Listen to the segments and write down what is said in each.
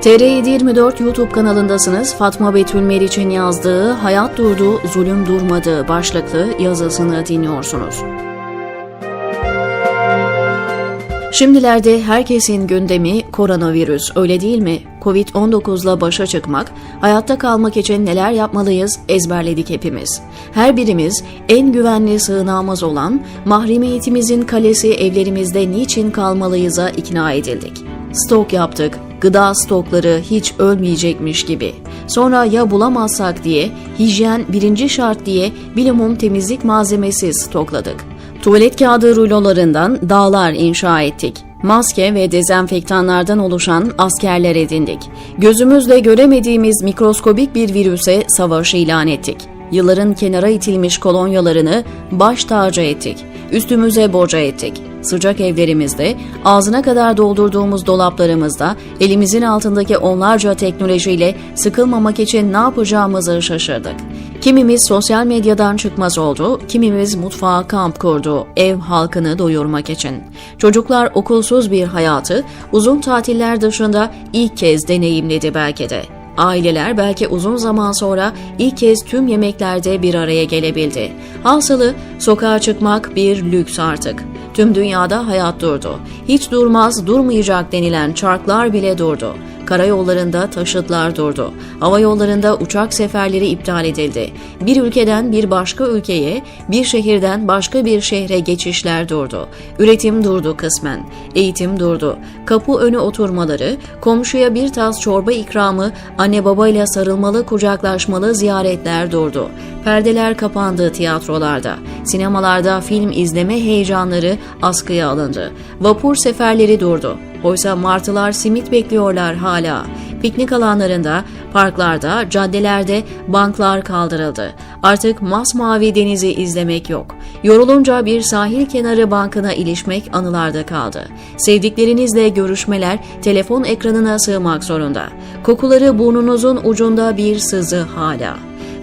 TR724 YouTube kanalındasınız. Fatma Betül Meriç'in yazdığı Hayat Durdu, Zulüm Durmadı başlıklı yazısını dinliyorsunuz. Şimdilerde herkesin gündemi koronavirüs, öyle değil mi? Covid-19'la başa çıkmak, hayatta kalmak için neler yapmalıyız ezberledik hepimiz. Her birimiz en güvenli sığınağımız olan mahremiyetimizin kalesi evlerimizde niçin kalmalıyız'a ikna edildik. Stok yaptık, gıda stokları hiç ölmeyecekmiş gibi. Sonra ya bulamazsak diye hijyen birinci şart diye bilimum temizlik malzemesi stokladık. Tuvalet kağıdı rulolarından dağlar inşa ettik. Maske ve dezenfektanlardan oluşan askerler edindik. Gözümüzle göremediğimiz mikroskobik bir virüse savaş ilan ettik. Yılların kenara itilmiş kolonyalarını baş tacı ettik. Üstümüze boca ettik. Sıcak evlerimizde, ağzına kadar doldurduğumuz dolaplarımızda, elimizin altındaki onlarca teknolojiyle sıkılmamak için ne yapacağımızı şaşırdık. Kimimiz sosyal medyadan çıkmaz oldu, kimimiz mutfağa kamp kurdu, ev halkını doyurmak için. Çocuklar okulsuz bir hayatı uzun tatiller dışında ilk kez deneyimledi belki de. Aileler belki uzun zaman sonra ilk kez tüm yemeklerde bir araya gelebildi. Hasılı sokağa çıkmak bir lüks artık. Tüm dünyada hayat durdu. Hiç durmaz, durmayacak denilen çarklar bile durdu. Karayollarında taşıtlar durdu. Hava yollarında uçak seferleri iptal edildi. Bir ülkeden bir başka ülkeye, bir şehirden başka bir şehre geçişler durdu. Üretim durdu kısmen. Eğitim durdu. Kapı önü oturmaları, komşuya bir tas çorba ikramı, anne babayla sarılmalı kucaklaşmalı ziyaretler durdu. Perdeler kapandı tiyatrolarda. Sinemalarda film izleme heyecanları askıya alındı. Vapur seferleri durdu. Oysa martılar simit bekliyorlar hala. Piknik alanlarında, parklarda, caddelerde banklar kaldırıldı. Artık masmavi denizi izlemek yok. Yorulunca bir sahil kenarı bankına ilişmek anılarda kaldı. Sevdiklerinizle görüşmeler telefon ekranına sığmak zorunda. Kokuları burnunuzun ucunda bir sızı hala.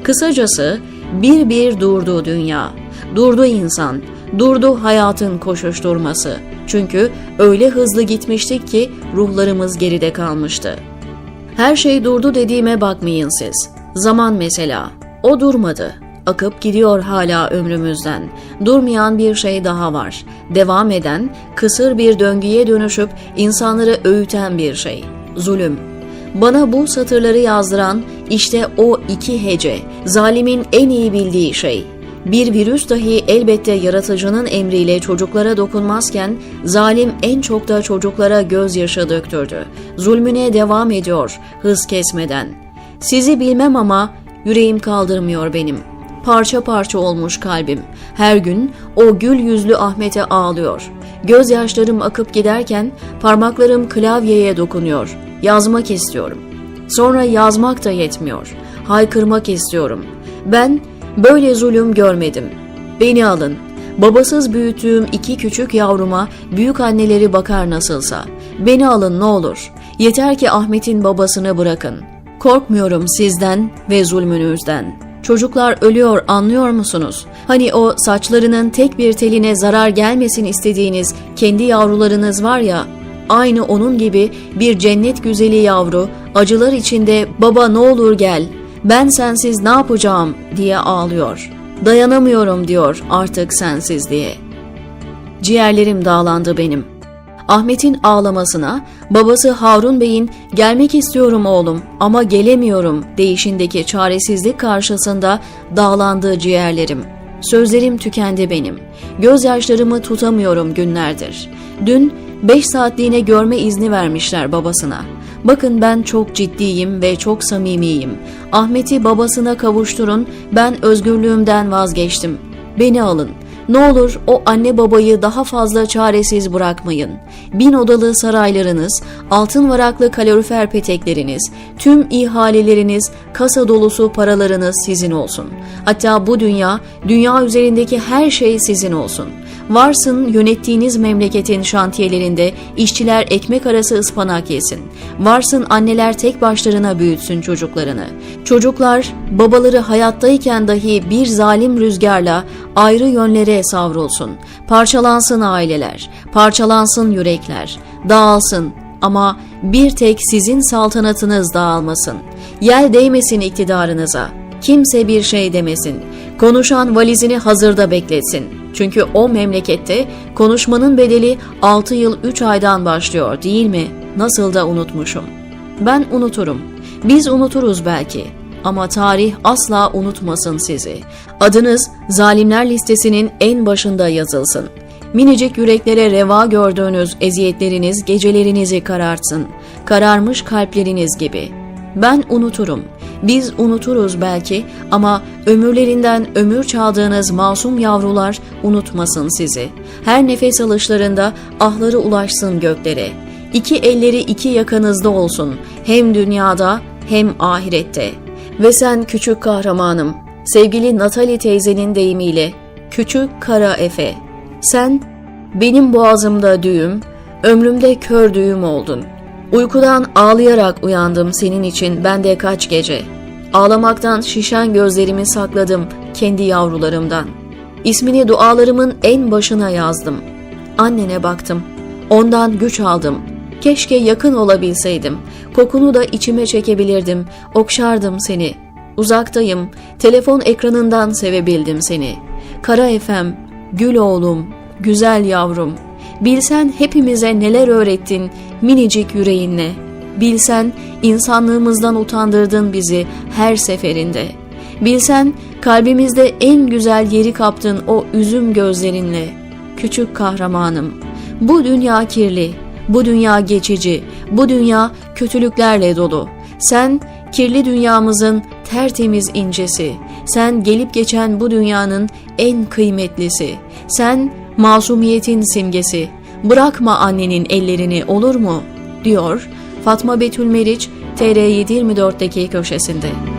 Kısacası bir bir durdu dünya. Durdu insan. Durdu hayatın koşuşturması. Çünkü öyle hızlı gitmiştik ki ruhlarımız geride kalmıştı. Her şey durdu dediğime bakmayın siz. Zaman mesela. O durmadı. Akıp gidiyor hala ömrümüzden. Durmayan bir şey daha var. Devam eden, kısır bir döngüye dönüşüp insanları öğüten bir şey. Zulüm. Bana bu satırları yazdıran işte o iki hece, zalimin en iyi bildiği şey. Bir virüs dahi elbette yaratıcının emriyle çocuklara dokunmazken zalim en çok da çocuklara gözyaşı döktürdü. Zulmüne devam ediyor hız kesmeden. Sizi bilmem ama yüreğim kaldırmıyor benim. Parça parça olmuş kalbim. Her gün o gül yüzlü Ahmet'e ağlıyor. Gözyaşlarım akıp giderken parmaklarım klavyeye dokunuyor. Yazmak istiyorum. Sonra yazmak da yetmiyor. Haykırmak istiyorum. Ben Böyle zulüm görmedim. Beni alın. Babasız büyüttüğüm iki küçük yavruma büyük anneleri bakar nasılsa. Beni alın ne olur. Yeter ki Ahmet'in babasını bırakın. Korkmuyorum sizden ve zulmünüzden. Çocuklar ölüyor anlıyor musunuz? Hani o saçlarının tek bir teline zarar gelmesin istediğiniz kendi yavrularınız var ya, aynı onun gibi bir cennet güzeli yavru acılar içinde baba ne olur gel ben sensiz ne yapacağım diye ağlıyor. Dayanamıyorum diyor artık sensiz diye. Ciğerlerim dağlandı benim. Ahmet'in ağlamasına, babası Harun Bey'in gelmek istiyorum oğlum ama gelemiyorum deyişindeki çaresizlik karşısında dağlandı ciğerlerim. Sözlerim tükendi benim. Gözyaşlarımı tutamıyorum günlerdir. Dün beş saatliğine görme izni vermişler babasına. Bakın ben çok ciddiyim ve çok samimiyim. Ahmet'i babasına kavuşturun, ben özgürlüğümden vazgeçtim. Beni alın. Ne olur o anne babayı daha fazla çaresiz bırakmayın. Bin odalı saraylarınız, altın varaklı kalorifer petekleriniz, tüm ihaleleriniz, kasa dolusu paralarınız sizin olsun. Hatta bu dünya, dünya üzerindeki her şey sizin olsun. Varsın yönettiğiniz memleketin şantiyelerinde işçiler ekmek arası ıspanak yesin. Varsın anneler tek başlarına büyütsün çocuklarını. Çocuklar babaları hayattayken dahi bir zalim rüzgarla ayrı yönlere savrulsun. Parçalansın aileler, parçalansın yürekler, dağılsın, ama bir tek sizin saltanatınız dağılmasın. Yel değmesin iktidarınıza. Kimse bir şey demesin. Konuşan valizini hazırda bekletsin. Çünkü o memlekette konuşmanın bedeli 6 yıl 3 aydan başlıyor değil mi? Nasıl da unutmuşum. Ben unuturum. Biz unuturuz belki. Ama tarih asla unutmasın sizi. Adınız zalimler listesinin en başında yazılsın. Minicik yüreklere reva gördüğünüz eziyetleriniz gecelerinizi karartsın. Kararmış kalpleriniz gibi. Ben unuturum. Biz unuturuz belki ama ömürlerinden ömür çaldığınız masum yavrular unutmasın sizi. Her nefes alışlarında ahları ulaşsın göklere. İki elleri iki yakanızda olsun. Hem dünyada hem ahirette. Ve sen küçük kahramanım, sevgili Natali teyzenin deyimiyle, küçük kara Efe. Sen benim boğazımda düğüm, ömrümde kör düğüm oldun. Uykudan ağlayarak uyandım senin için ben de kaç gece. Ağlamaktan şişen gözlerimi sakladım kendi yavrularımdan. İsmini dualarımın en başına yazdım. Annene baktım. Ondan güç aldım. Keşke yakın olabilseydim. Kokunu da içime çekebilirdim. Okşardım seni. Uzaktayım. Telefon ekranından sevebildim seni. Kara efem, gül oğlum, güzel yavrum. Bilsen hepimize neler öğrettin minicik yüreğinle. Bilsen insanlığımızdan utandırdın bizi her seferinde. Bilsen kalbimizde en güzel yeri kaptın o üzüm gözlerinle. Küçük kahramanım. Bu dünya kirli, bu dünya geçici, bu dünya kötülüklerle dolu. Sen kirli dünyamızın tertemiz incesi. Sen gelip geçen bu dünyanın en kıymetlisi. Sen masumiyetin simgesi. Bırakma annenin ellerini olur mu? diyor Fatma Betül Meriç TR724'deki köşesinde.